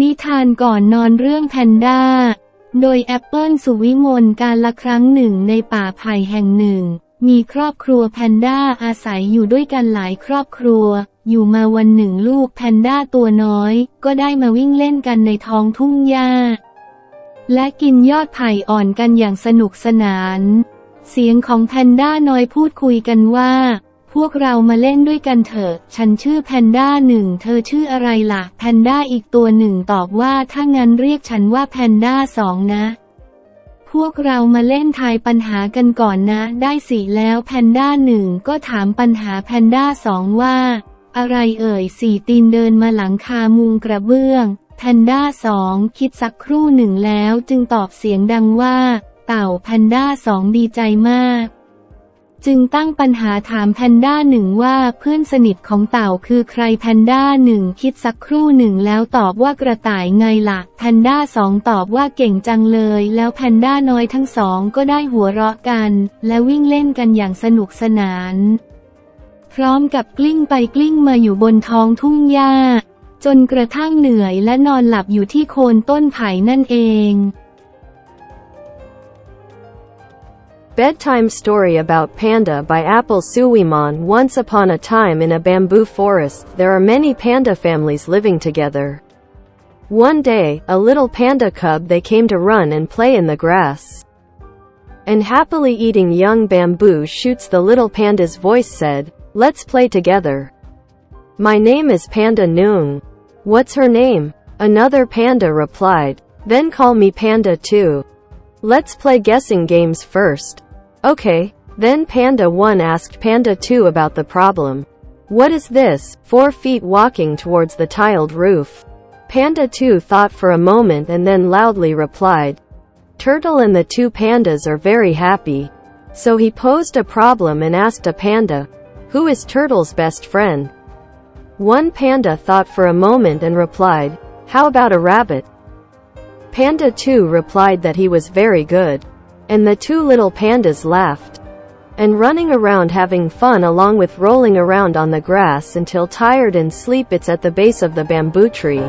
นิทานก่อนนอนเรื่องแพนด้า โดยแอปเปิลสุวิมลการละครั้งหนึ่งในป่าไผ่แห่งหนึ่ง มีครอบครัวแพนด้าอาศัยอยู่ด้วยกันหลายครอบครัว อยู่มาวันหนึ่งลูกแพนด้าตัวน้อย ก็ได้มาวิ่งเล่นกันในท้องทุ่งหญ้า และกินยอดไผ่อ่อนกันอย่างสนุกสนาน เสียงของแพนด้าน้อยพูดคุยกันว่า วกเรามาเล่นด้วยกันเถอะ ฉันชื่อแพนด้าหนึ่ง เธอชื่ออะไรล่ะ แพนด้าอีกตัวหนึ่งตอบว่าถ้างั้นเรียกฉันว่าแพนด้าสองนะ พวกเรามาเล่นทายปัญหากันก่อนนะ ได้สิแล้วแพนด้าหนึ่งก็ถามปัญหาแพนด้าสองว่า อะไรเอ่ยสี่ตีนเดินมาหลังคามุงกระเบื้อง แพนด้าสองคิดสักครู่หนึ่งแล้วจึงตอบเสียงดังว่า เต่าแพนด้าสองดีใจมาก จึงตั้งปัญหาถามแพนด้าหนึ่งว่าเพื่อนสนิทของเต่าคือใครแพนด้าหนึ่งคิดสักครู่หนึ่งแล้วตอบว่ากระต่ายไงล่ะแพนด้าสองตอบว่าเก่งจังเลย แล้วแพนด้าน้อยทั้งสองก็ได้หัวเราะกัน และวิ่งเล่นกันอย่างสนุกสนาน พร้อมกับกลิ้งไปกลิ้งมาอยู่บนท้องทุ่งหญ้า จนกระทั่งเหนื่อยและนอนหลับอยู่ที่โคนต้นไผ่นั่นเอง Bedtime Story About Panda by Apple Suwiman Once upon a time in a bamboo forest, there are many panda families living together. One day, a little panda cub they came to run and play in the grass. And happily eating young bamboo shoots the little panda's voice said, Let's play together. My name is Panda Noong. What's her name? Another panda replied. Then call me Panda too. Let's play guessing games first. Okay. Then Panda 1 asked Panda 2 about the problem. What is this? Four feet walking towards the tiled roof. Panda 2 thought for a moment and then loudly replied. Turtle and the two pandas are very happy. So he posed a problem and asked a panda, Who is Turtle's best friend? One panda thought for a moment and replied, How about a rabbit? Panda 2 replied that he was very good. And the two little pandas laughed. And running around having fun along with rolling around on the grass until tired and sleep it's at the base of the bamboo tree.